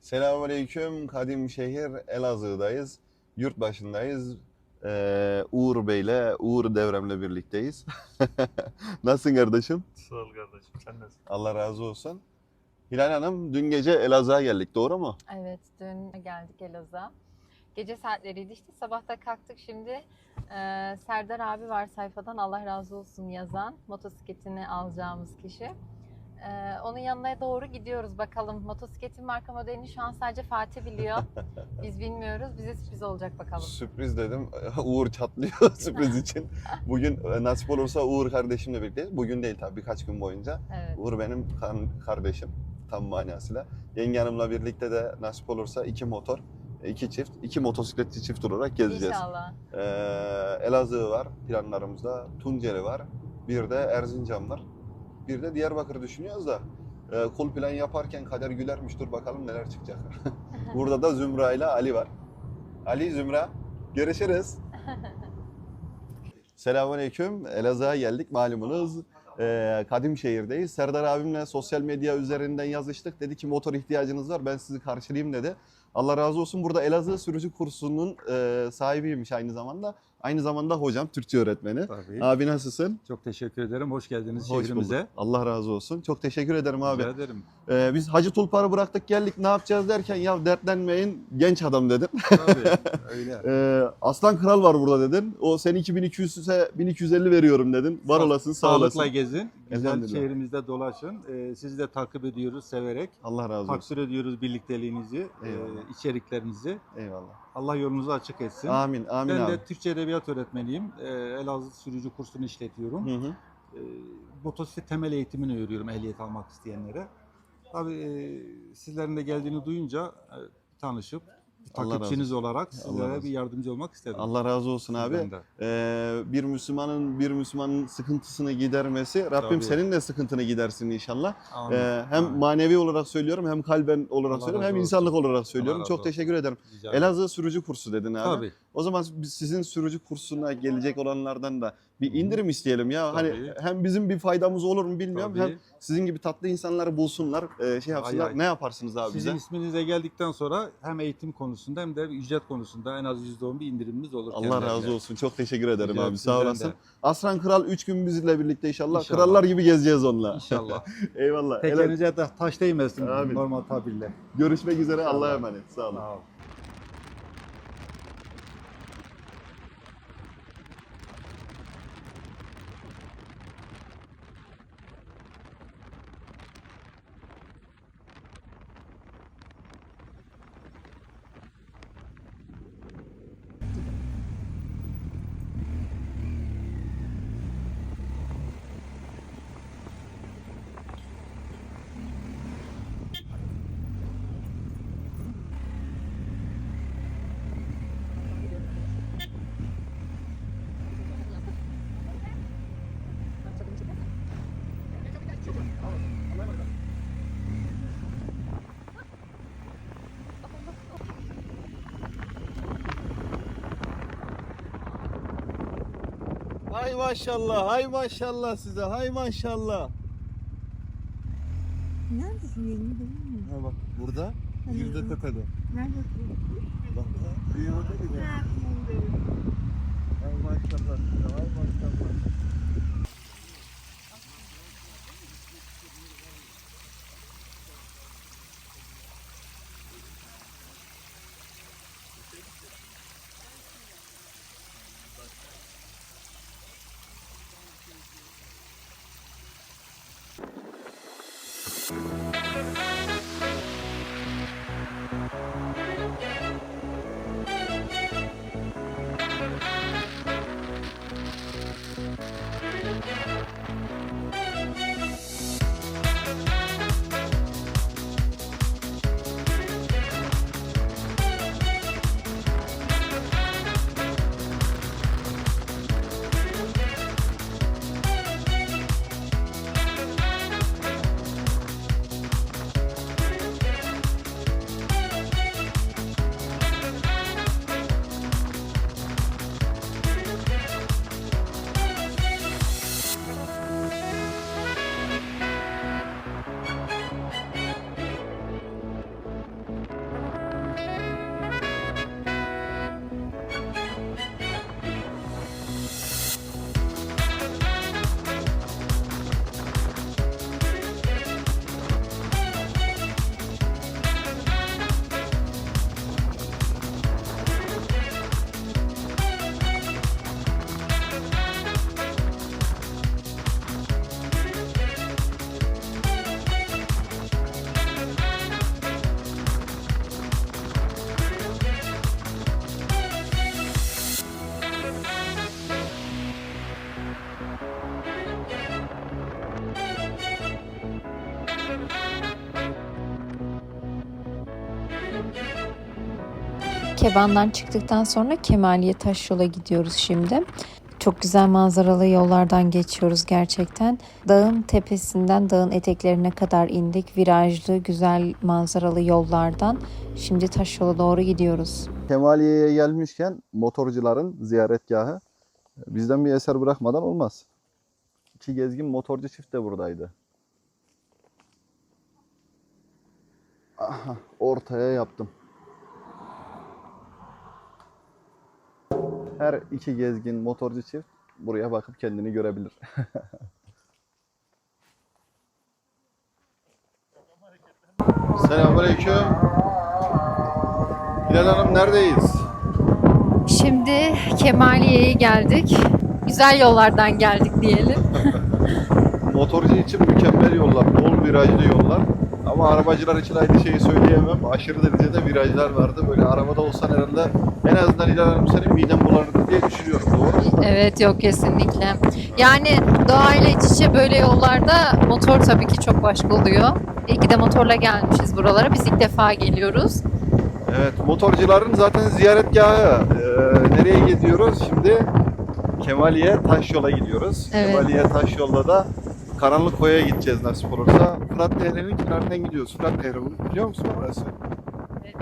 Selamünaleyküm. Kadim şehir Elazığ'dayız. Yurt başındayız. Ee, Uğur Bey'le, Uğur Devrem'le birlikteyiz. Nasılsın kardeşim? Sağ ol kardeşim. Sen nasılsın? Allah razı olsun. Hilal Hanım dün gece Elazığ'a geldik doğru mu? Evet, dün geldik Elazığ'a. Gece saatleriydi işte. Sabahta kalktık şimdi. Ee, Serdar abi var sayfadan Allah razı olsun yazan. Motosikletini alacağımız kişi. Ee, onun yanına doğru gidiyoruz bakalım. Motosikletin marka modelini şu an sadece Fatih biliyor. Biz bilmiyoruz. Bize sürpriz olacak bakalım. Sürpriz dedim. Uğur çatlıyor sürpriz için. Bugün e, nasip olursa Uğur kardeşimle birlikteyiz. Bugün değil tabii birkaç gün boyunca. Evet. Uğur benim kardeşim tam manasıyla. Yenge hanımla birlikte de nasip olursa iki motor, iki çift, iki motosikletli çift olarak gezeceğiz. İnşallah. Ee, Elazığ var planlarımızda, Tunceli var, bir de Erzincan var. Bir de Diyarbakır düşünüyoruz da e, kul plan yaparken kader gülermiş dur bakalım neler çıkacak. Burada da Zümra ile Ali var. Ali, Zümra görüşürüz. Selamünaleyküm. Elazığ'a geldik malumunuz. Ee, Kadimşehir'deyiz. Serdar abimle sosyal medya üzerinden yazıştık. Dedi ki motor ihtiyacınız var ben sizi karşılayayım dedi. Allah razı olsun. Burada Elazığ sürücü kursunun e, sahibiymiş aynı zamanda. Aynı zamanda hocam, Türkçe öğretmeni. Tabii. Abi nasılsın? Çok teşekkür ederim. Hoş geldiniz Hoş şehrimize. bulduk. Allah razı olsun. Çok teşekkür ederim abi. Rica ederim. Ee, biz Hacı Tulpar'ı bıraktık geldik ne yapacağız derken ya dertlenmeyin genç adam dedin. Tabii. Öyle. Ee, Aslan Kral var burada dedin. O sen 2200'e 1250 veriyorum dedin. Var Sa- olasın sağ olasın. Sağlıkla gezin. Güzel şehrimizde dolaşın. Ee, sizi de takip ediyoruz severek. Allah razı olsun. Takdir ediyoruz birlikteliğinizi, e, içeriklerinizi. Eyvallah. Allah yolunuzu açık etsin. Amin amin ben abi. de Türkçe Edebiyat öğretmeniyim. Ee, Elazığ sürücü kursunu işletiyorum. Hı hı. Ee, motosiklet temel eğitimini veriyorum ehliyet almak isteyenlere. Tabii e, sizlerin de geldiğini duyunca e, tanışıp Allah razı takipçiniz olarak Allah sizlere razı bir yardımcı olmak istedim. Allah razı olsun abi. Sizden de. Ee, bir Müslümanın bir Müslümanın sıkıntısını gidermesi Rabbim Tabii. senin de sıkıntını gidersin inşallah. Amin. Ee, hem Amin. manevi olarak söylüyorum hem kalben olarak Allah söylüyorum razı hem insanlık olarak söylüyorum. razı Çok teşekkür ederim. Rica. Elazığ sürücü kursu dedin abi. Tabii. O zaman sizin sürücü kursuna gelecek olanlardan da bir indirim isteyelim ya. Hani Tabii. hem bizim bir faydamız olur mu bilmiyorum. Tabii. Hem sizin gibi tatlı insanları bulsunlar, e, şey yapsınlar. Ay, ay. Ne yaparsınız abi Sizin bize? isminize geldikten sonra hem eğitim konusunda hem de ücret konusunda en az %10 bir indirimimiz olur. Allah kendilerine. razı olsun. Çok teşekkür ederim Rica abi. Sağ olasın. de. Aslan Kral 3 gün bizimle birlikte inşallah. İnşallah. Krallar gibi gezeceğiz onunla. İnşallah. Eyvallah. Tekerinize taş değmesin Amin. normal tabirle. Görüşmek üzere. Allah'a emanet. Sağ olun. Sağ ol. Hay maşallah, hay maşallah size, hay maşallah. Neredesin yerini bulamıyorum. Ha bak burada, yüzde tepede. Neredesin? Bak bir yolda gidiyor. Hay maşallah size, hay maşallah. Keban'dan çıktıktan sonra Kemaliye Taşyol'a gidiyoruz şimdi. Çok güzel manzaralı yollardan geçiyoruz gerçekten. Dağın tepesinden dağın eteklerine kadar indik. Virajlı, güzel manzaralı yollardan. Şimdi Taşyol'a doğru gidiyoruz. Kemaliye'ye gelmişken motorcuların ziyaretgahı bizden bir eser bırakmadan olmaz. İki gezgin motorcu çift de buradaydı. Aha, ortaya yaptım. Her iki gezgin motorcu çift buraya bakıp kendini görebilir. Selamünaleyküm. Hilal Hanım neredeyiz? Şimdi Kemaliye'ye geldik. Güzel yollardan geldik diyelim. Motorcu için mükemmel yollar, bol virajlı yollar. Ama arabacılar için aynı şeyi söyleyemem. Aşırı derecede virajlar vardı. Böyle arabada olsan herhalde en azından Hanım senin miden bulanırdı diye düşünüyorum. Doğru mu? Evet yok kesinlikle. Yani doğayla iç içe böyle yollarda motor tabii ki çok başka oluyor. İyi ki de motorla gelmişiz buralara. Biz ilk defa geliyoruz. Evet, motorcuların zaten ziyaretgahı. Ee, nereye gidiyoruz şimdi? Kemaliye Taşyol'a gidiyoruz. Evet. Kemaliye Taşyol'da da Karanlık Koya'ya gideceğiz nasip olursa. Fırat Nehri'nin kenarından gidiyoruz. Fırat Nehri bunu biliyor musun orası? Evet.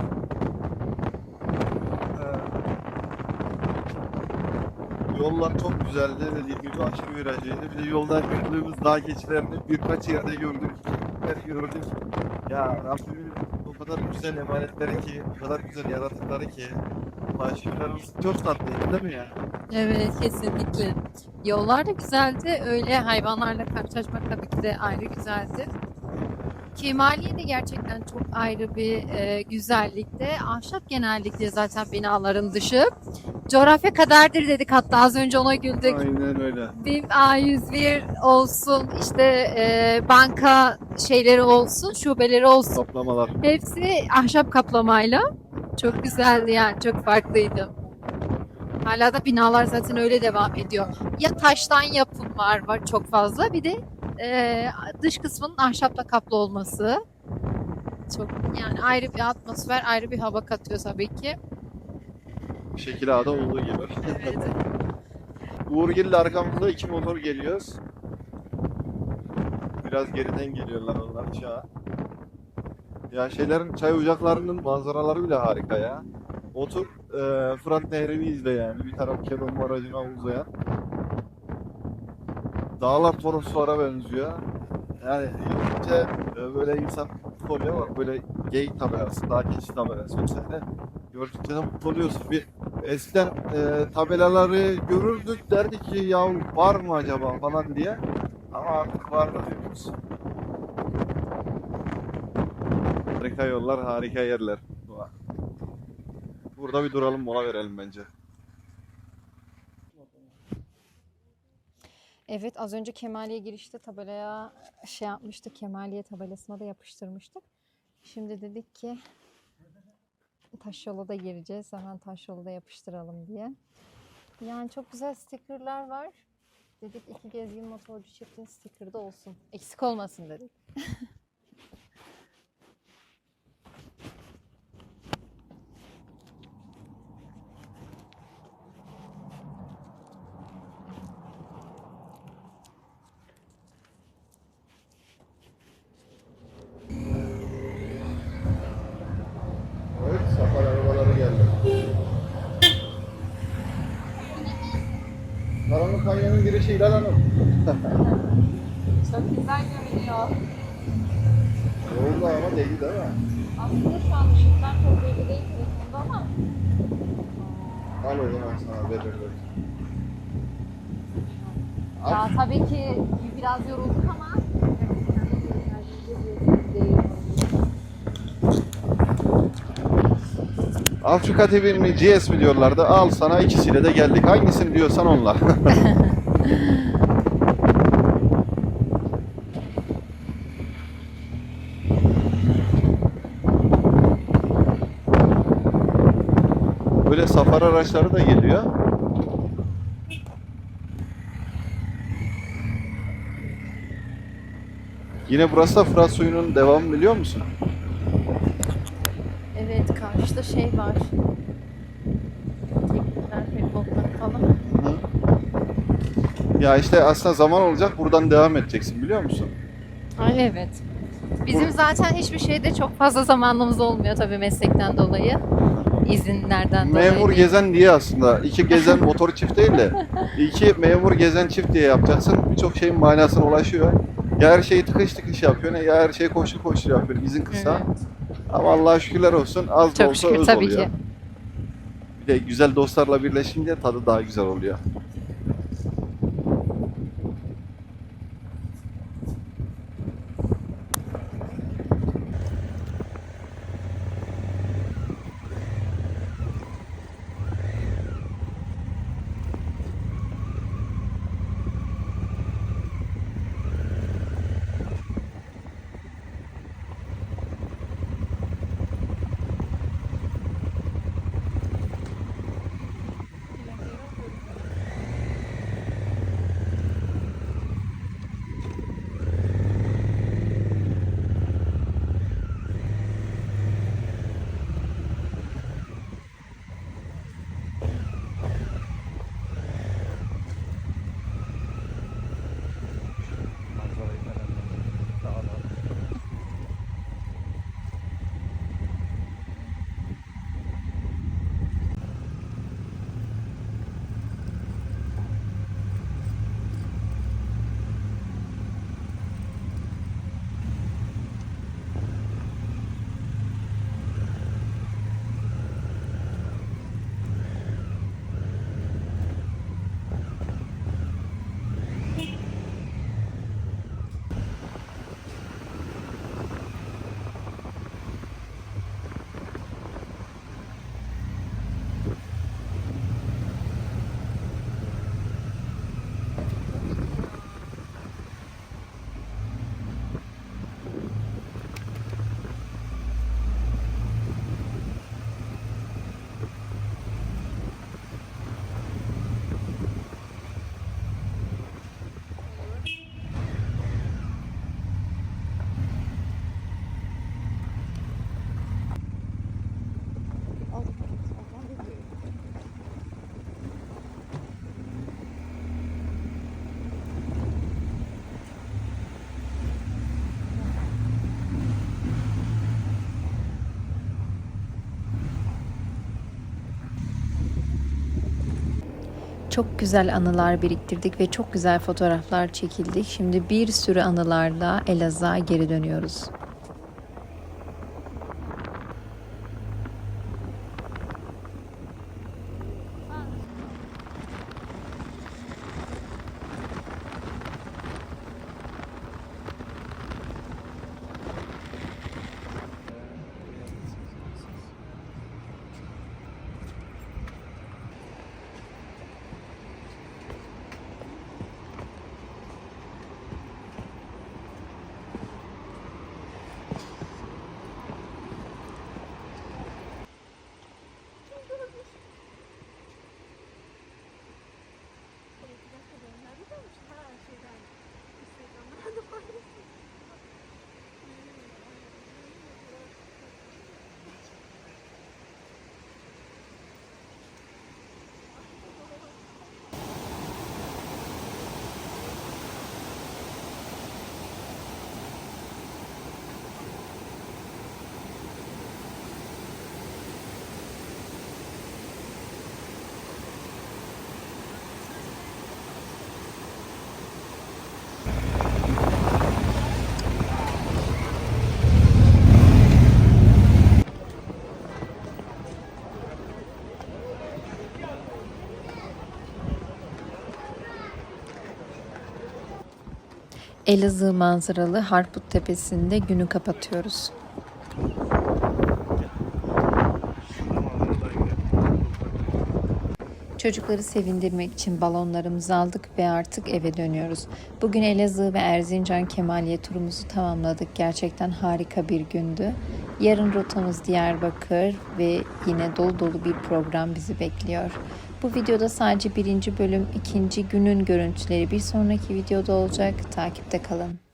Ee, Yollar çok güzeldi. Dediğim gibi aşırı virajlıydı. Bir de yoldan gördüğümüz dağ keçilerini birkaç yerde gördük. Her gördük. Ya Rabbimin o kadar güzel emanetleri ki, o kadar güzel yaratıkları ki. Maşularımız çok tatlıydı değil mi ya? Evet kesinlikle. Yollar da güzeldi. Öyle hayvanlarla karşılaşmak tabii ki de ayrı güzeldi. Kemaliye de gerçekten çok ayrı bir e, güzellikte. Ahşap genellikle zaten binaların dışı. Coğrafya kaderdir dedik hatta az önce ona güldük. Aynen öyle. BİM A101 olsun, işte e, banka şeyleri olsun, şubeleri olsun. Toplamalar. Hepsi ahşap kaplamayla. Çok güzeldi yani, çok farklıydı. Hala da binalar zaten öyle devam ediyor. Ya taştan yapım var, var çok fazla. Bir de e, dış kısmının ahşapla kaplı olması. Çok yani ayrı bir atmosfer, ayrı bir hava katıyor tabii ki. Şekil A'da olduğu gibi. Evet. Uğurgil'le arkamızda iki motor geliyoruz. Biraz geriden geliyorlar onlar aşağı. Ya şeylerin çay ocaklarının manzaraları bile harika ya. Otur e, Fırat Nehri'ni izle yani. Bir taraf Keban Barajı'na uzayan. Dağlar Toroslara benziyor. Yani gidince e, böyle insan mutlu oluyor ama böyle geyik tabelası, dağ keçi tabelası vesaire. Gördükçe de mutlu oluyorsun. Bir eskiden e, tabelaları görürdük derdik ki ya var mı acaba falan diye. Ama artık var da diyoruz. Harika yollar, harika yerler. Burada bir duralım, mola verelim bence. Evet az önce Kemaliye girişte tabelaya şey yapmıştık. Kemaliye tabelasına da yapıştırmıştık. Şimdi dedik ki Taşyol'a da gireceğiz. Hemen Taşyol'a da yapıştıralım diye. Yani çok güzel stickerlar var. Dedik iki gezgin motorcu çiftin sticker'da olsun. Eksik olmasın dedik. Karanlık Kanyon'un girişi İlhan Hanım. Çok güzel görünüyor. Oldu ama değil değil mi? Aslında şu an ışıklar çok belli değil telefonda ama Al o zaman sana verirler. ya tabii ki biraz yorulduk ama Afrika TV mi GS mi diyorlardı. Al sana ikisiyle de geldik. Hangisini diyorsan onunla. Böyle safari araçları da geliyor. Yine burası da Fırat suyunun devamı biliyor musun? Evet karşıda şey var. Teknikler, feribotlar falan. Ya işte aslında zaman olacak buradan devam edeceksin biliyor musun? Ay evet. Bizim zaten hiçbir şeyde çok fazla zamanımız olmuyor tabii meslekten dolayı. İzinlerden dolayı. Memur gezen diye aslında. iki gezen motor çift değil de iki memur gezen çift diye yapacaksın. Birçok şeyin manasına ulaşıyor. Ya her şeyi tıkış tıkış yapıyorsun ya her şeyi koşu koşu yapıyorsun. İzin kısa. Evet. Ama Allah'a şükürler olsun az da Çok olsa şükür öz tabii oluyor. ki. Bir de güzel dostlarla birleşince tadı daha güzel oluyor. Çok güzel anılar biriktirdik ve çok güzel fotoğraflar çekildik. Şimdi bir sürü anılarla Elazığ'a geri dönüyoruz. Elazığ manzaralı Harput Tepesi'nde günü kapatıyoruz. Çocukları sevindirmek için balonlarımızı aldık ve artık eve dönüyoruz. Bugün Elazığ ve Erzincan Kemaliye turumuzu tamamladık. Gerçekten harika bir gündü. Yarın rotamız Diyarbakır ve yine dolu dolu bir program bizi bekliyor. Bu videoda sadece birinci bölüm, ikinci günün görüntüleri bir sonraki videoda olacak. Takipte kalın.